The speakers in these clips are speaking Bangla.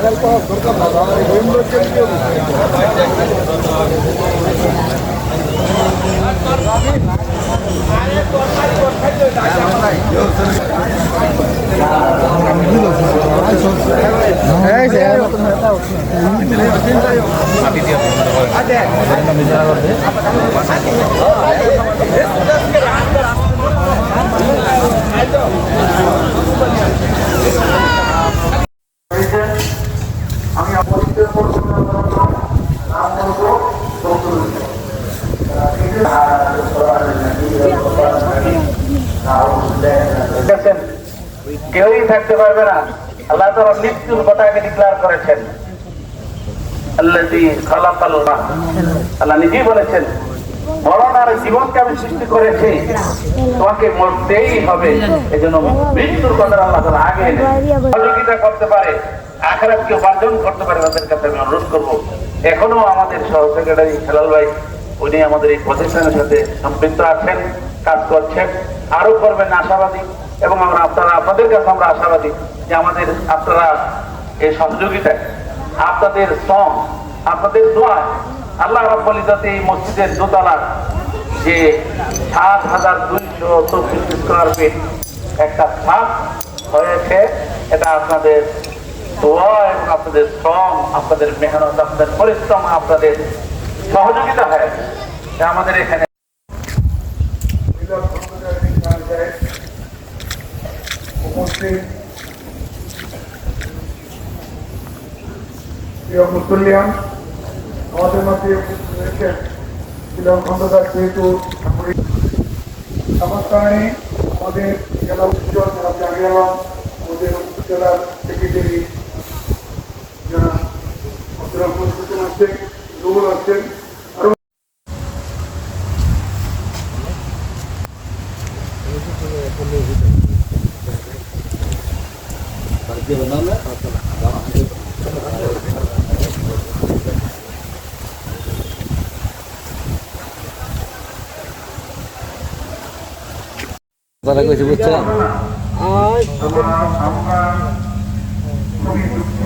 Ada. Ada. Ada. Ada. কেউই থাকতে পারবে না। আল্লাহ তালা মৃত্যুর কথাকে ডিক্লার করেছেন। আল্লাহ নিজেই বলেছেন, মরণ আর জীবনকে আমি সৃষ্টি করেছি, তোমাকে মরতেই হবে। এই জন্য মৃত্যুর কথা আল্লাহ আগে সহযোগিতা করতে পারে? আখেরাতকে উপার্জন করতে পারে তাদের কাছে আমি অনুরোধ করব। এখনও আমাদের সহ সেক্রেটারি হেলাল ভাই, উনি আমাদের এই প্রতিষ্ঠানের সাথে সম্পৃক্ত আছেন, কাজ করছেন আরও করবেন আশাবাদী। এবং আমরা আপনারা, আপনাদের কাছে আমরা আশাবাদী যে আমাদের আপনারা এই সহযোগিতায়, আপনাদের শ্রম, আপনাদের দোয়া, আল্লাহ রাব্বুল ইজ্জত এই মসজিদের দোতলা যে সাত হাজার দুইশো চব্বিশ স্কোয়ার ফিট একটা ছাদ হয়েছে, এটা আপনাদের আপনাদের শ্রম, আপনাদের মেহনত, আপনাদের পরিশ্রম, আপনাদের সহযোগিতা হয়েছে তা আমাদের এখানে উপস্থিত প্রিয় মুসলিয়ান আমাদের উপস্থিত রয়েছেন শিলং খন্দকার যেহেতু সমাজকারণে আমাদের জেলা জানিয়ে আমাদের উপজেলার সেক্রেটারি যারা পরিবর্তন আছেন রুবুল আছেন আরও কথা কইছি বুঝছ? আমরা আমরা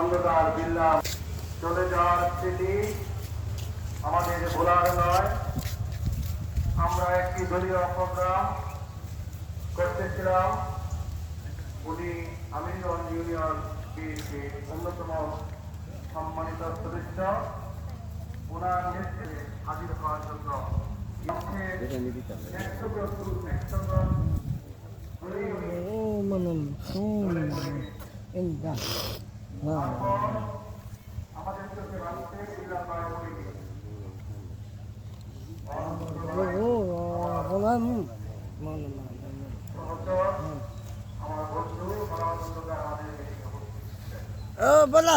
খন্দকার বিল্লা চলে যাওয়ার স্মৃতি আমাদের ভোলার নয়। আমরা একটি দলীয় প্রোগ্রাম করতেছিলাম। উনি আমিরগঞ্জ ইউনিয়ন অন্যতম সম্মানিত সদস্য। ওনার নেতৃত্বে হাজির হওয়ার জন্য একশো একশো আমাদের চোখে আমার বন্ধু বলা বলা